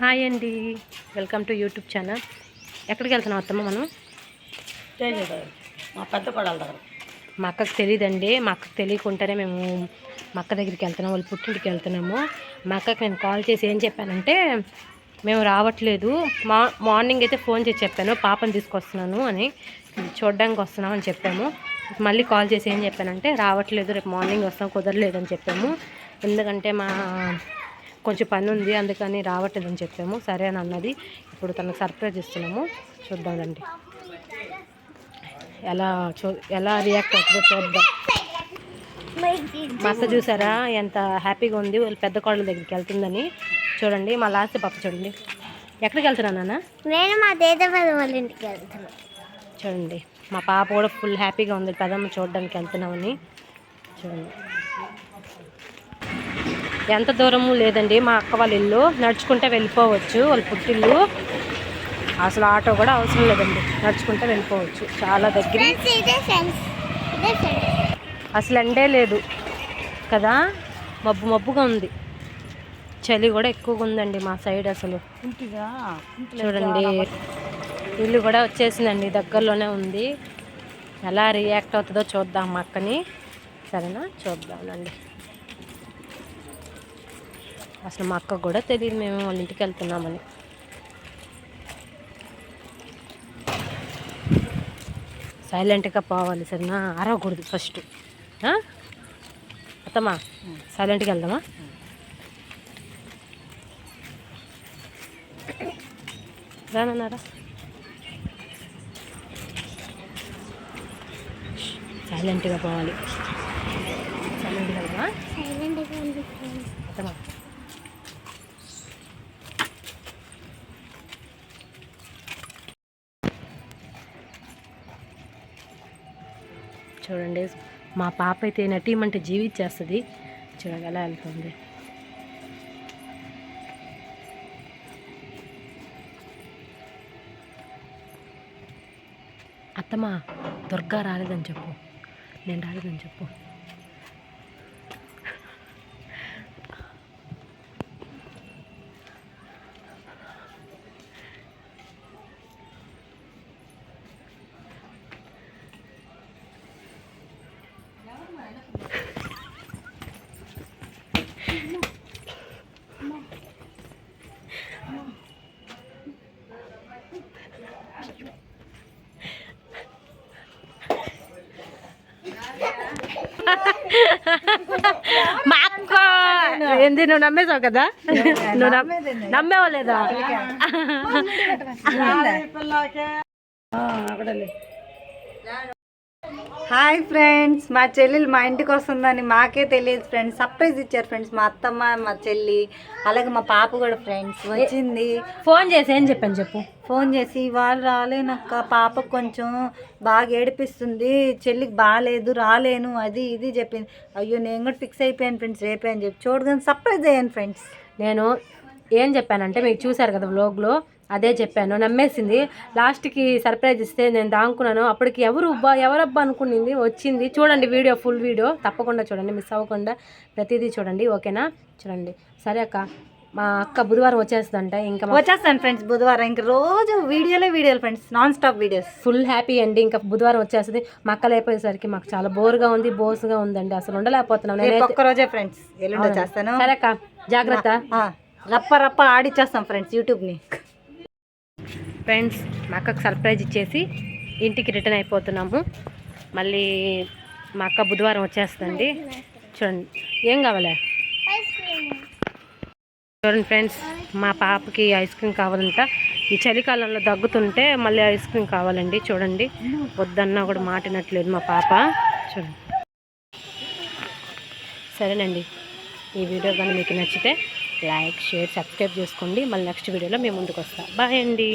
Hi అండి. Welcome to YouTube channel. ఎక్కడికి వెళ్తున్నాం అత్తమ్మ మనం? మా పెద్ద కొడాల దగ్గర. మా అక్కకు తెలియదండి. మా అక్కకు తెలియకుండానే మేము మా అక్క దగ్గరికి వెళ్తున్నాం వాళ్ళ పుట్టింటికి వెళ్తున్నాము. మా అక్కకి నేను కాల్ చేసి ఏం చెప్పానంటే మేము రావట్లేదు. మా మార్నింగ్ అయితే ఫోన్ చేసి చెప్పాను పాపని తీసుకొస్తున్నాను అని చూడడానికి వస్తున్నాం అని చెప్పాము. మళ్ళీ కాల్ చేసి ఏం చెప్పానంటే రావట్లేదు రేపు మార్నింగ్ వస్తాం కుదరలేదు అని చెప్పాము. ఎందుకంటే మా కొంచెం పని ఉంది అందుకని రావట్లేదని చెప్పాము. సరే అని అన్నది. ఇప్పుడు తనకు సర్ప్రైజ్ ఇస్తున్నాము. చూద్దాం రండి. ఎలా చూ ఎలా రియాక్ట్ అవుతుందో చూద్దాం. మా అత్త చూసారా? ఎంత హ్యాపీగా ఉంది. వాళ్ళ పెద్ద కోడల దగ్గరికి వెళ్తుందని. చూడండి మా లాస్ట్ పాప చూడండి. ఎక్కడికి వెళ్తున్నా నాన్న? నేను మా దేదపద వాళ్ళ ఇంటికి వెళ్తాను చూడండి మా పాప కూడా ఫుల్ హ్యాపీగా ఉంది. పెదమ్మ చూడడానికి వెళ్తున్నామని. చూడండి. ఎంత దూరము లేదండి. మా అక్క వాళ్ళ ఇల్లు. నడుచుకుంటే వెళ్ళిపోవచ్చు. వాళ్ళ పుట్టిల్లు. అసలు ఆటో కూడా అవసరం లేదండి. నడుచుకుంటే వెళ్ళిపోవచ్చు. చాలా దగ్గర. అసలు ఎండే లేదు కదా. మబ్బు మబ్బుగా ఉంది. చలి కూడా ఎక్కువగా ఉందండి మా సైడ్ అసలు. చూడండి. ఇల్లు కూడా వచ్చేసిందండి. దగ్గరలోనే ఉంది. ఎలా రియాక్ట్ అవుతుందో చూద్దాం మా అక్కని. సరేనా? చూద్దామండి అసలు మా అక్క కూడా తెలియదు మేము వాళ్ళ ఇంటికి వెళ్తున్నామని. సైలెంట్గా పోవాలి సరేనా? అరవకూడదు ఫస్ట్ అత్తమ్మా సైలెంట్గా వెళ్దామా? రానన్నారా? సైలెంట్గా పోవాలి. సైలెంట్గా వెళ్దామా? సైలెంట్గా అత్తమ్మా చూడండి. మా పాప అయితే నటీమంటే జీవించేస్తుంది. చూడండి ఎలా వెళ్తుంది. అత్తమ్మ దుర్గా రాలేదని చెప్పు. నేను రాలేదని చెప్పు. మా అక్క ఏంది నువ్వు నమ్మేసావు కదా? నువ్వు నమ్- నమ్మేవా లేదా హాయ్ ఫ్రెండ్స్ మా చెల్లెలు మా ఇంటికి వస్తుందని మాకే తెలియదు ఫ్రెండ్స్. సర్ప్రైజ్ ఇచ్చారు ఫ్రెండ్స్ మా అత్తమ్మ మా చెల్లి అలాగే మా పాప కూడా ఫ్రెండ్స్ వచ్చింది. ఫోన్ చేసి ఏం చెప్పాను చెప్పు? ఫోన్ చేసి వాళ్ళు రాలేనక్క పాప కొంచెం బాగా ఏడిపిస్తుంది చెల్లికి బాగాలేదు రాలేను అది ఇది చెప్పింది. అయ్యో నేను కూడా ఫిక్స్ అయిపోయాను ఫ్రెండ్స్ రేపే అని చెప్పి. చూడగానే సర్ప్రైజ్ అయ్యాను ఫ్రెండ్స్. నేను ఏం చెప్పానంటే మీకు చూసారు కదా వ్లోగ్లో అదే చెప్పాను. నమ్మేసింది. లాస్ట్కి సర్ప్రైజ్ ఇస్తే నేను దాంకున్నాను. అప్పటికి ఎవరు అబ్బా ఎవరబ్బా అనుకునింది? వచ్చింది. చూడండి వీడియో ఫుల్ వీడియో తప్పకుండా చూడండి. మిస్ అవ్వకుండా ప్రతిదీ చూడండి. ఓకేనా? చూడండి. సరే అక్క. మా అక్క బుధవారం వచ్చేస్తుందంట. ఇంకా వచ్చేస్తాను ఫ్రెండ్స్ బుధవారం. ఇంకా రోజు వీడియోలే వీడియోలు friends non stop videos full happy అండి ఇంకా బుధవారం వచ్చేస్తుంది. మా అక్క లేకపోయేసరికి మాకు చాలా బోర్గా ఉంది బోసుగా ఉందండి. అసలు ఉండలేకపోతున్నాం. రేపు నేనైతే ఒక్క రోజే ఫ్రెండ్స్ వచ్చేస్తాను. సరే అక్క. జాగ్రత్త. రప్ప రప్ప ఆడిచ్చేస్తాం ఫ్రెండ్స్ యూట్యూబ్ని. ఫ్రెండ్స్ మా అక్కకు సర్ప్రైజ్ ఇచ్చేసి ఇంటికి రిటర్న్ అయిపోతున్నాము. మళ్ళీ మా అక్క బుధవారం వచ్చేస్తుంది చూడండి ఏం కావాలా? చూడండి ఫ్రెండ్స్ మా పాపకి ఐస్ క్రీమ్ కావాలంట. ఈ చలికాలంలో దగ్గుతుంటే మళ్ళీ ఐస్ క్రీమ్ కావాలండి చూడండి. వద్దన్నా కూడా మాటినట్లేదు మా పాప. చూడండి. సరేనండి ఈ వీడియో కానీ మీకు నచ్చితే లైక్ షేర్ సబ్స్క్రైబ్ చేసుకోండి. మళ్ళీ నెక్స్ట్ వీడియోలో మేము ముందుకు వస్తాం. బాయ్ అండి.